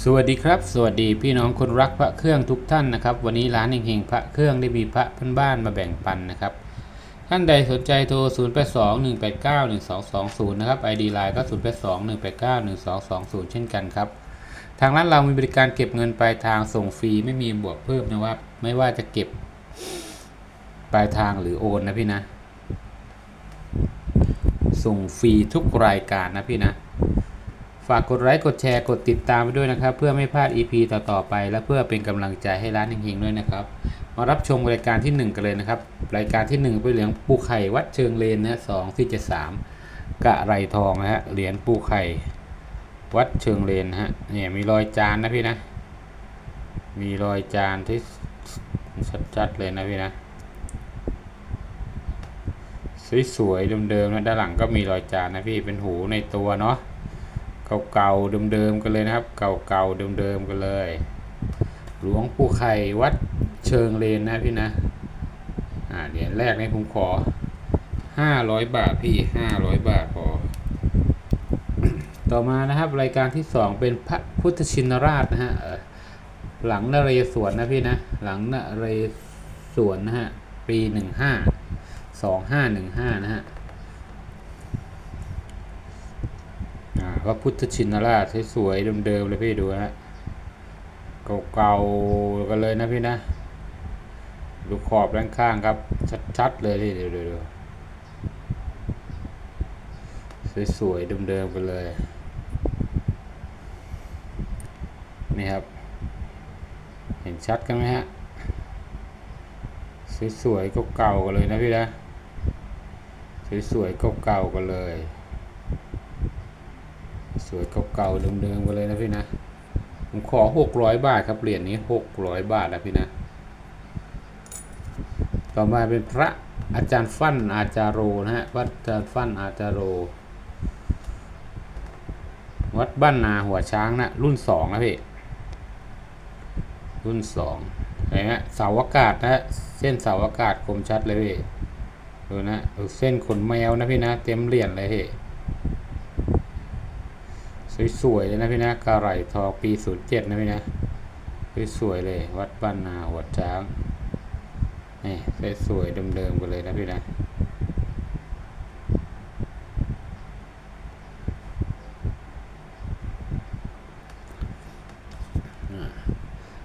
สวัสดีครับ สวัสดีพี่น้องคนรักพระเครื่องทุกท่านนะครับ วันนี้ร้านเฮงๆพระเครื่องได้มีพระพื้นบ้านมาแบ่งปันนะครับ ท่านใดสนใจโทร 0 8 2 1 8 9 1 2 2 0 นะครับ ID Line ก็ 0 8 2 1 8 9 1 2 2 0 เช่นกันครับ ทางร้านเรามีบริการเก็บเงินปลายทางส่งฟรีไม่มีบวกเพิ่มนะครับไม่ว่าจะเก็บปลายทางหรือโอนนะพี่นะ ส่งฟรีทุกรายการนะพี่นะ ฝากกดไลค์กดแชร์กดติดตามไปด้วยนะครับ เพื่อไม่พลาด EP ต่อๆไป และเพื่อเป็นกำลังใจให้ร้านเฮงๆด้วยนะครับ มารับชมรายการที่ 1 กันเลยนะครับ รายการที่ 1 เป็นเหรียญปูไข่วัดเชิงเลนนะสองที่เจ็ดสามกะไรทองนะฮะเหรียญปูไข่ วัดเชิงเลนนะฮะเนี่ยมีรอยจานนะพี่นะ มีรอยจานที่ชัดๆเลยนะพี่นะสวยๆเดิมๆนะด้านหลังก็มีรอยจานนะพี่เป็นหูในตัวเนาะ เก่าๆเดิมๆกันเลยนะครับ เก่าๆเดิมๆกันเลย หลวงปู่ไข่วัดเชิงเลนนะพี่นะอ่าเหรียญแรกนี่ผมขอห้าร้อยบาทพี่ห้าร้อยบาทพอต่อมานะครับรายการที่สองเป็นพระพุทธชินราชนะฮะหลังนเรศวรนะพี่นะหลังนเรศวรนะฮะปีหนึ่งห้าสองห้าหนึ่งห้านะฮะ อ่าก็พุทธชินราชสวยๆเดิมๆเลยพี่ดูฮะเก่าๆกันเลยนะพี่นะดูขอบด้านข้างครับ ชัดๆเลยที่เดี๋ยวๆสวยๆเดิมๆกันเลย นี่ครับ เห็นชัดกันไหมฮะสวยๆเก่าๆกันเลยนะพี่นะสวยๆเก่าๆกันเลย วยเก่าๆเดิมๆกันเลยนะพี่นะผมขอหกร้อยบาทครับเหรียญนี้หกร้อยบาทนะพี่นะ ต่อมาเป็นพระอาจารย์ฟั่นอาจารโรนะฮะวัดอาจารย์ฟั่นอาจารโร วัดบ้านนาหัวช้างนะรุ่นสองนะพี่รุ่นสองเห็นไหมเสาอากาศนะเส้นเสาอากาศคมชัดเลยพี่ดูนะเส้นขนแมวนะพี่นะเต็มเหรียญเลยพี่ สวยๆเลยนะพี่นะกาไหร่ทองปี 07 นะพี่นะสวยๆเลย วัดบ้านนาหัวช้างนี่สวยๆเดิมๆกันเลยนะพี่นะ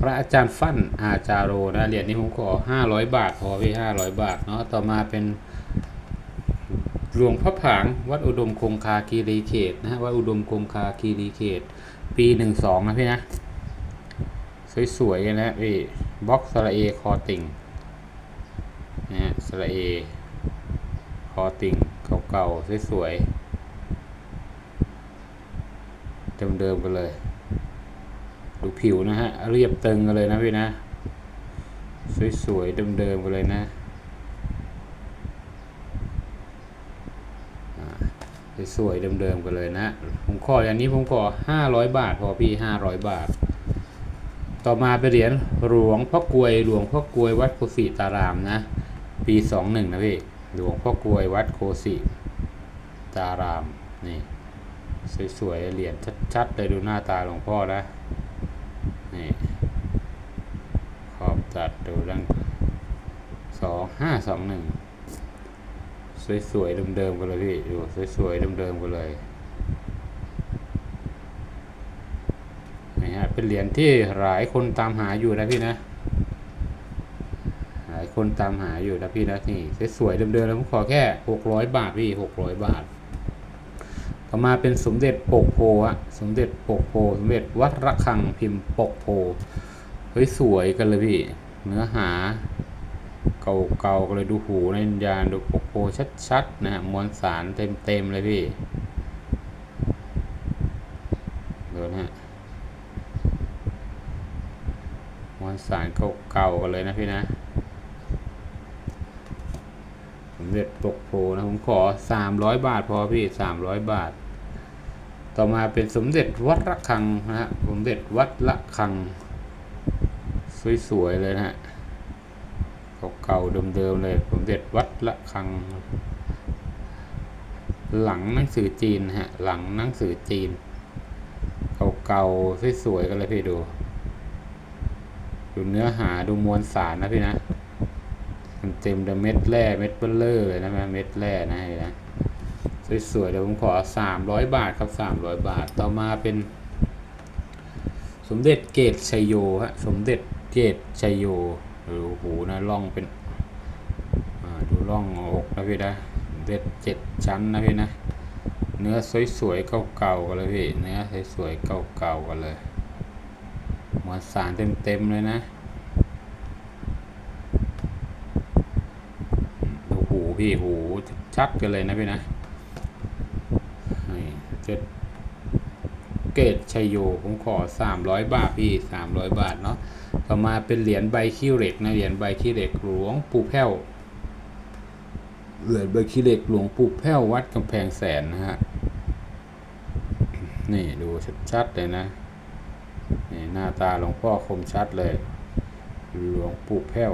พระอาจารย์ฟั่นอาจารโรนะเหรียญนี้ผมขอ500 บาทพอพี่500 บาทเนาะต่อมาเป็น หลวงพ่อผาง วัดอุดมคงคาคีรีเขตนะฮะวัดอุดมคงคาคีรีเขต ปีหนึ่งสองนะพี่นะ สวยๆกันนะพี่บล็อกสระเอคอติ่งนะฮะสระเอคอติ่งเก่าๆสวยๆเดิมๆกันเลย ดูผิวนะฮะ เรียบตึงกันเลยนะพี่นะ สวยๆเดิมๆกันเลยนะ สวยๆเดิมๆกันเลยนะ ผมขออย่างนี้ผมขอ 500 บาท พอพี่ 500 บาท ต่อมาไปนเหรียญหลวงพ่อกวยหลวงพ่อกวยวัดโคสิตารามนะ ปี 21 นะพี่หลวงพ่อกวยวัดโคสิตารามนี่สวยๆเหรียญชัดๆเลยดูหน้าตาหลวงพ่อนะนี่ขอบจัดดูดังสองห้าสองหนึ่ง สวยๆเดิมๆกันเลยพี่ดูสวยๆเดิมๆกันเลยนี่ฮะเป็นเหรียญที่หลายคนตามหาอยู่นะพี่นะ หลายคนตามหาอยู่นะพี่นะนี่สวยๆเดิมๆแล้วผมขอแค่หกร้อยบาทพี่หกร้อยบาทต่อมาเป็นสมเด็จปกโพอะสมเด็จปกโพสมเด็จวัดระฆังพิมพ์ปกโพเฮ้ยสวยกันเลยพี่ เนื้อหา เก่าๆก็เลยดูหูในยานดูปกโพชัดๆนะฮะมวลสารเต็มๆเลยพี่ดูนะฮะมวลสารเก่าๆกันเลยนะพี่นะสมเด็จปกโพนะผมขอ 300 บาทพอพี่ 300 บาท ต่อมาเป็นสมเด็จวัดระฆังนะฮะสมเด็จวัดระฆัง สวยๆเลยนะฮะ เก่าๆเดิมๆเลยผมเด็ดวัดละคัง หลังหนังสือจีนฮะ หลังหนังสือจีน เก่าๆสวยๆกันเลยพี่ดู ดูเนื้อหาดูมวลสารนะพี่นะมันเต็มเดเม็ดแร่เม็ดเบลเลอร์เลยนะเม็ดแร่นะเห็นนะสวยๆเดี๋ยวผมขอสามร้อยบาทครับสามร้อยบาทต่อมาเป็น สมเด็จเกตชัยโยฮะสมเด็จเกตชัยโย ดูหูนะล่องเป็นดูล่องอกนะพี่นะเด็จเจ็ดชั้นนะพี่นะเนื้อสวยๆเก่าๆกันเลยพี่เนื้อสวยๆเก่าๆกันเลยหมวลสารเต็มๆเลยนะดูหูพี่หูชัดกันเลยนะพี่นะเจ็ด เกตชัยโย ผมขอ 300 บาทพี่ 300 บาทเนาะ ต่อมาเป็นเหรียญใบขี้เหล็กนะ เหรียญใบขี้เหล็กหลวงปู่แพ้ว เหรียญใบขี้เหล็กหลวงปู่แพ้ววัดกำแพงแสนนะฮะ นี่ดูชัดๆเลยนะ นี่หน้าตาหลวงพ่อคมชัดเลย หลวงปู่แพ้ว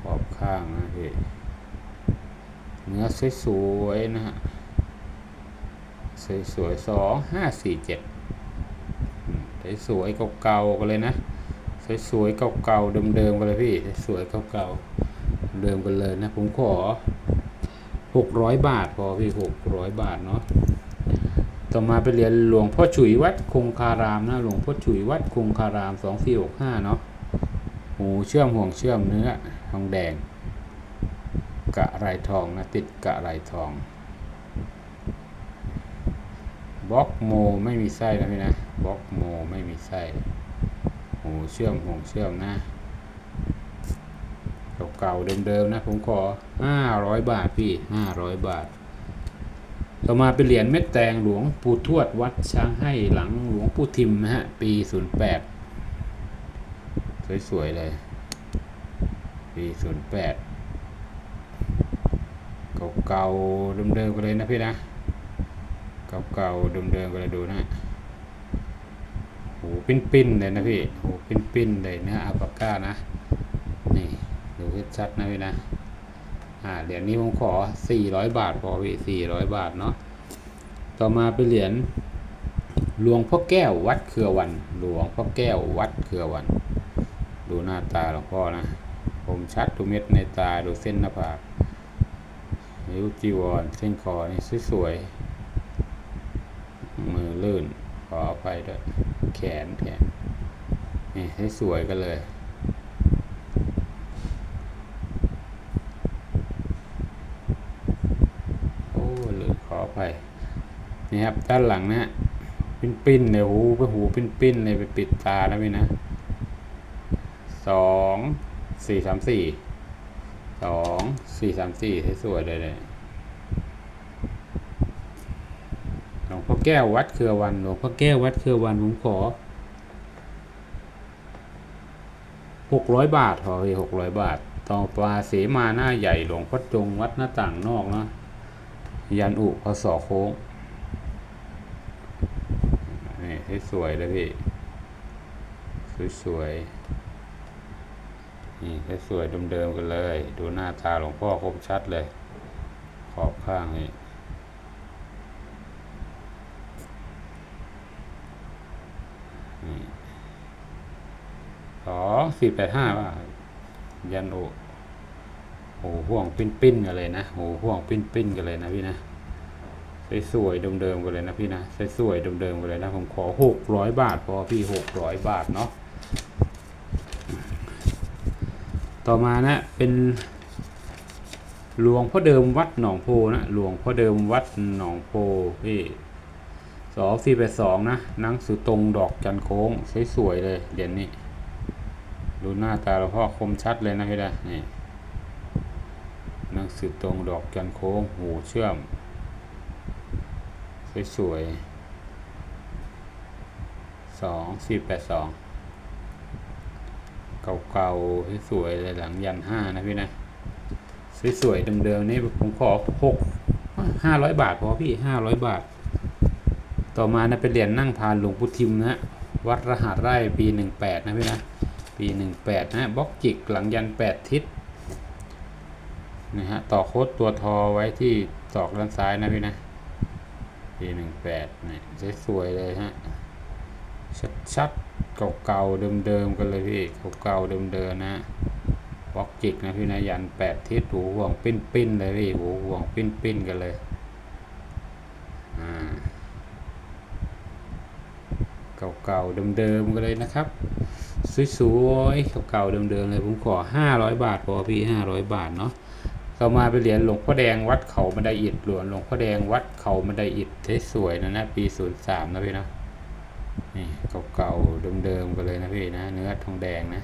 ขอบข้างนะพี่เนื้อสวยๆนะฮะ สวยๆสองห้าสี่เจ็ดสวยๆเก่าๆกันเลยนะ สวยๆเก่าๆเดิมๆกันเลยพี่ สวยๆเก่าๆเดิมกันเลยนะ ผมขอหกร้อยบาทพอพี่หกร้อยบาทเนาะต่อมาไปเรียนหลวงพ่อฉุยวัดคงคารามนะหลวงพ่อฉุยวัดคงคารามสองสี่หกห้าเนาะหูเชื่อมห่วงเชื่อมเนื้อทองแดง กะไรทองนะติดกะไรทอง บล็อกโมไม่มีไส้นะพี่นะบล็อกโมไม่มีไส้หูเชื่อมห่วงเชื่อมนะเก่าๆเดิมๆนะผมขอห้าร้อยบาทพี่ห้าร้อยบาท ต่อมาเป็นเหรียญเม็ดแตงหลวงปู่ทวดวัดช้างให้หลังหลวงปู่ทิมนะฮะ ปี 08 สวยๆเลย ปี 08 เก่าๆเดิมๆกันเลยนะพี่นะ เก่าๆเดิมๆกันเลยดูนะโหปิ้นๆเลยนะพี่โหปิ้นๆเลยเนื้ออัลปาก้านะนี่ดูชัดๆนะพี่นะอ่าเหรียญนี้ผมขอ 400 บาทพอพี่400 บาทเนาะต่อมาเป็นเหรียญหลวงพ่อแก้ววัดเครือวัน หลวงพ่อแก้ววัดเครือวัน ดูหน้าตาหลวงพ่อนะผมชัดดูเม็ดในตาดูเส้นหน้าผากนิ้วจีวรเส้นคอนี่สวยๆ ลื่นขออภัยด้วยแขนแขนนี่ให้สวยกันเลยโอ้หรือขออภัยนี่ครับด้านหลังนะฮะปิ้นปิ้นๆเลยหูไปหูปิ้นปิ้นๆเลยไปปิดตาแล้วพี่นะสองสี่สามสี่สองสี่สามสี่ให้สวยเลยเลยหลวงพ่อ แก้ววัดเครือวันหลวงพ่อแก้ววัดเครือวันผมขอหกร้อยบาทพอพี่หกร้อยบาท ต่อปลาเสมาหน้าใหญ่หลวงพ่อจงวัดหน้าต่างนอกเนาะยันอุพศโค้งนี่ให้สวยเลยพี่สวยๆนี่ให้สวยเดิมๆกันเลย ดูหน้าตาหลวงพ่อคมชัดเลย ขอบข้างนี่ สองสี่แปดห้าว่ายันโอ้ห่วงปิ้นปิ้นกันเลยนะโอ้ห่วงปิ้นปิ้นกันเลยนะพี่นะสวยๆเดิมๆกันเลยนะพี่นะสวยๆเดิมๆกันเลยนะผมขอหกร้อยบาทพอพี่หกร้อยบาทเนาะต่อมานะเป็นหลวงพ่อเดิมวัดหนองโพนะหลวงพ่อเดิมวัดหนองโพพี่ สองสี่แปดสองนะหนังสือตรงดอกจันโค้งสวยๆเลยเหรียญนี้ ดูหน้าตาหลวงพ่อคมชัดเลยนะพี่นะนี่หนังสือตรงดอกจันโค้งหูเชื่อม สวยๆสองสี่แปดสองเก่าๆสวยๆเลยหลังยันห้านะพี่นะสวยๆเดิมๆนี่ผมขอหกห้าร้อยบาทพอพี่ห้าร้อยบาท ต่อมานะเป็นเหรียญนั่งพานหลวงพุทิมนะฮะวัดรหัสไร่ปีหนึ่งแปดนะพี่นะปีหนึ่งแปดนะบล็อกจิกหลังยันแปดทิศนะฮะต่อโค้ดตัวทอไว้ที่ศอกด้านซ้ายนะพี่นะปีหนึ่งแปดเนี่ยสวยเลยฮะชัดๆเก่าๆเดิมๆกันเลยพี่เก่าๆเดิมๆนะบล็อกจิกนะพี่นะยันแปดทิศหูห่วงปิ้นๆเลยพี่หูห่วงปิ้นๆกันเลยอ่า เก่าๆเดิมๆกันเลยนะครับสวยๆเก่าๆเดิมๆเลยผมขอห้าร้อยบาทพอพี่ห้าร้อยบาทเนาะต่อมาไปเหรียญหลวงพ่อแดงวัดเขาบันไดอิฐหลวงหลวงพ่อแดงวัดเขาบันไดอิฐสวยๆนะนะปีศูนย์สามนะพี่นะนี่เก่าๆเดิมๆกันเลยนะพี่นะ เนื้อทองแดงนะ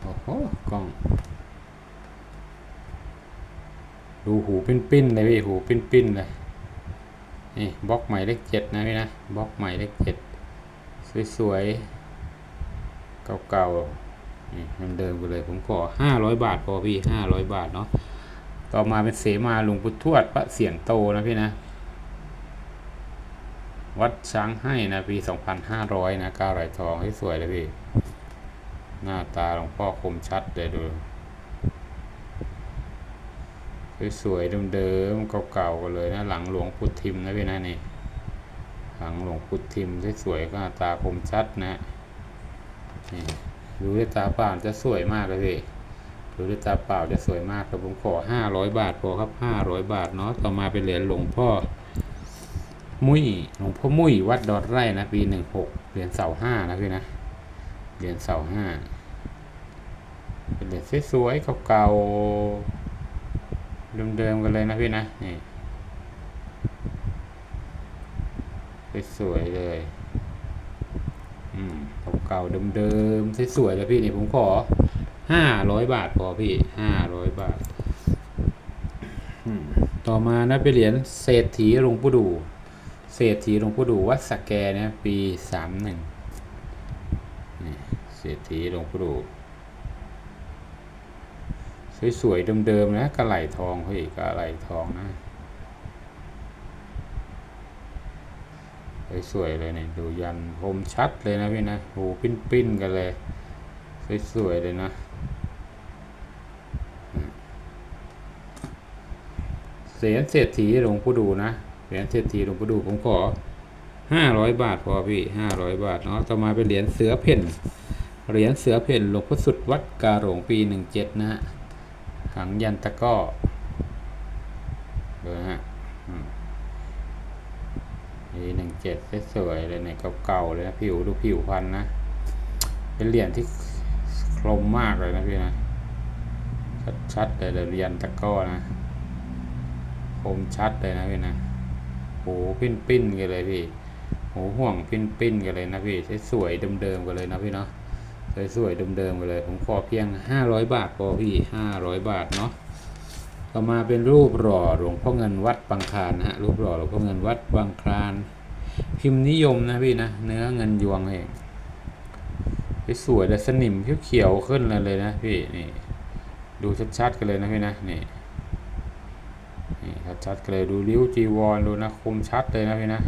โอ้โหกล้องดูหูปิ้นๆเลยพี่หูปิ้นๆเลย นี่บล็อกใหม่เลขเจ็ดนะพี่นะบล็อกใหม่เลขเจ็ดสวยๆเก่าๆนี่เดิมๆกันเลยผมขอห้าร้อยบาทพอพี่ห้าร้อยบาทเนาะต่อมาเป็นเสมาหลวงปู่ทวดพระเสียนโตนะพี่นะ วัดช้างให้นะปี2,500นะก้าวไหลทองให้สวยเลยพี่ หน้าตาหลวงพ่อคมชัดเลยดู สวยๆเดิมๆเก่าๆกันเลยนะหลังหลวงพุทธิมนะพี่นะนี่หลังหลวงพุทธิมสวยๆก็ตาคมชัดนะนี่ดูด้วยตาเปล่าจะสวยมากเลยพี่ดูด้วยตาเปล่าจะสวยมากแต่ผมขอ 500 บาทพอครับ 500 บาทเนาะต่อมาเป็นเหรียญหลวงพ่อมุ้ยหลวงพ่อมุ้ยวัดดอดไร่นะปีหนึ่งหกเหรียญเสาห้านะพี่นะเหรียญเสาห้าเป็นเหรียญสวยๆเก่าๆ เดิมๆกันเลยนะพี่นะนี่สวยๆเลย อืมเก่าๆเดิมๆสวยๆเลยพี่นี่ผมขอห้าร้อยบาทพอพี่ห้าร้อยบาท ต่อมานะเป็นเหรียญเศรษฐีหลวงปู่ดู เศรษฐีหลวงปู่ดูวัดสแกนี่ยปีสามหนึ่งเศรษฐีหลวงปู่ดู สวยๆเดิมๆนะกระไหลทองเฮ้ยกระไหลทองนะสวยๆเลยเนี่ยดูยันคมชัดเลยนะพี่นะโหปิ้นๆกันเลย สวยๆเลยนะเสียนเศรษฐีหลวงปู่ดูนะเหรียญเศรษฐีหลวงปู่ดูผมขอห้าร้อยบาทพอพี่ห้าร้อยบาทเนาะต่อมาเป็นเหรียญเสือเพ่นเหรียญเสือเพ่นหลวงพ่อสุดวัดกาหลงปีหนึ่งเจ็ดนะฮะ หังยันตะก้อดูนะฮะปีหนึ่งเจ็ดสวยเลยเนี่ยเก่าๆเลยนะผิวดูผิวพันนะ เป็นเหรียญที่คมมากเลยนะพี่นะ ชัดๆเลยเหรียญตะก้อนะคมชัดเลยนะพี่นะโหปิ้นปิ้นกันเลยพี่โหห่วงปิ้นปิ้นกันเลยนะพี่สวยเดิมๆกันเลยนะพี่เนาะ สวยๆเดิมๆกันเลย ผมขอเพียงห้าร้อยบาทพอพี่ห้าร้อยบาทเนาะต่อมาเป็นรูปหล่อหลวงพ่อเงินวัดบางคลานนะฮะรูปหล่อหลวงพ่อเงินวัดบางคลาน พิมพ์นิยมนะพี่นะเนื้อเงินยวงเองสวยแต่สนิมเขียวๆขึ้นเลยนะพี่นี่ดูชัดๆกันเลยนะพี่นะนี่นี่ชัดๆกันเลยดูริ้วจีวรดูนะคมชัดเลยนะพี่นะ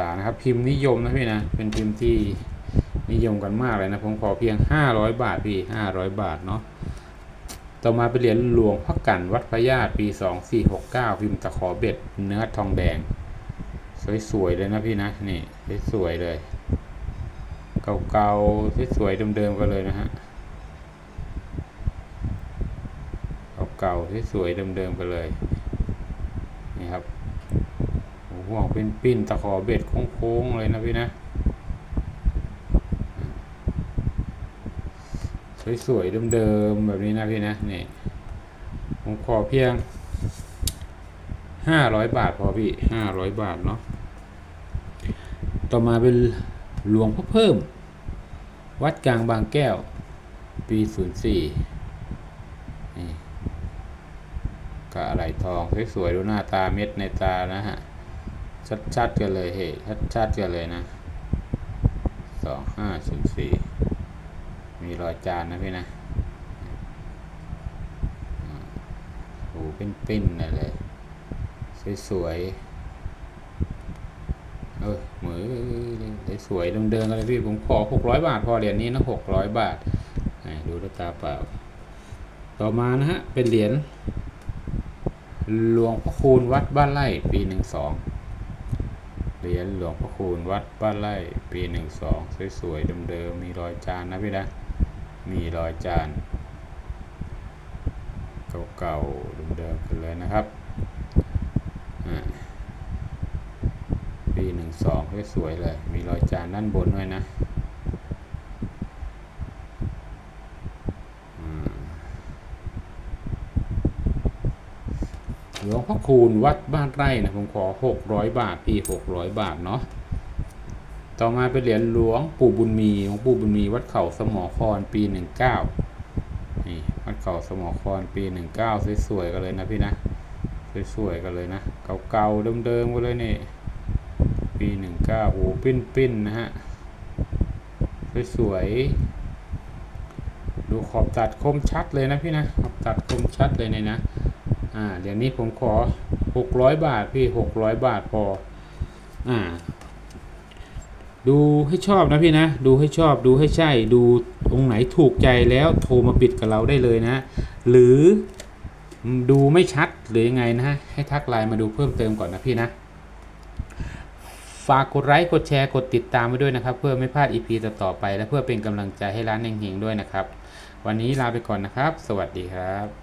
าตานะครับ พิมพ์นิยมนะพี่นะเป็นพิมพ์ที่นิยมกันมากเลยนะผมขอเพียง 500 บาทพี่ 500 บาทเนาะต่อมาไปเหรียญหลวงพ่อกันวัดพระญาติปี 2469 พิมพ์ตะขอเบ็ดเนื้อทองแดง สวยๆเลยนะพี่นะนี่สวยๆเลย เก่าๆสวยๆเดิมๆกันเลยนะฮะเก่าๆสวยๆเดิมๆกันเลยนี่ครับ ห่วงเป็นปิ้นตะขอเบ็ดโค้งๆเลยนะพี่นะ สวยๆเดิมๆแบบนี้นะพี่นะนี่ผมขอเพียงห้าร้อยบาทพอพี่ห้าร้อยบาทเนาะต่อมาเป็นหลวงพ่อเพิ่ม วัดกลางบางแก้ว ปีศูนย์สี่นี่ก็อะไรทองสวยๆดูหน้าตาเม็ดในตานะฮะ ชัดๆกันเลยเฮ้ชัดๆกันเลยนะสองห้าศูนย์สี่มีรอยจานนะพี่นะโอ้เป็นปิ้นเลย สวยๆเออเหมือสวยเดิมๆกันเลยพี่ผมขอหกร้อยบาท พอเหรียญนี้นะหกร้อยบาทให้ดูด้วยตาเปล่า ต่อมานะฮะ เป็นเหรียญหลวงพ่อคูณวัดบ้านไร่ปีหนึ่งสอง เหรียญหลวงพ่อคูณวัดบ้านไร่ปีหนึ่งสองสวยๆเดิมๆมีรอยจานนะพี่นะ มีรอยจาน เก่าๆเดิมๆกันเลยนะครับปีหนึ่งสองสวยๆเลย มีรอยจานด้านบนด้วยนะ หลวงพ่อคูณวัดบ้านไร่นะผมขอหกร้อยบาทปีหกร้อยบาทเนาะต่อมาเป็นเหรียญหลวงปู่บุญมีหลวงปู่บุญมีวัดเขาสมอครปีหนึ่งเก้านี่วัดเขาสมอครปีหนึ่งเก้าสวยๆกันเลยนะพี่นะสวยๆกันเลยนะเก่าๆเดิมๆกันเลยนี่ปีหนึ่งเก้าโอ้ปิ้นๆนะฮะสวยๆดูขอบตัดคมชัดเลยนะพี่นะขอบตัดคมชัดเลยเนี่ยนะ อ่าเหรียญนี้ผมขอหกร้อยบาทพี่หกร้อยบาทพออ่าดูให้ชอบนะพี่นะ ดูให้ชอบดูให้ใช่ ดูองค์ไหนถูกใจแล้วโทรมาปิดกับเราได้เลยนะ หรือดูไม่ชัดหรือยังไงนะให้ทักไลน์มาดูเพิ่มเติมก่อนนะพี่นะ ฝากกดไลค์กดแชร์กดติดตามไว้ด้วยนะครับ เพื่อไม่พลาด EP ต่อๆไป และเพื่อเป็นกำลังใจให้ร้านเฮงๆด้วยนะครับ วันนี้ลาไปก่อนนะครับ สวัสดีครับ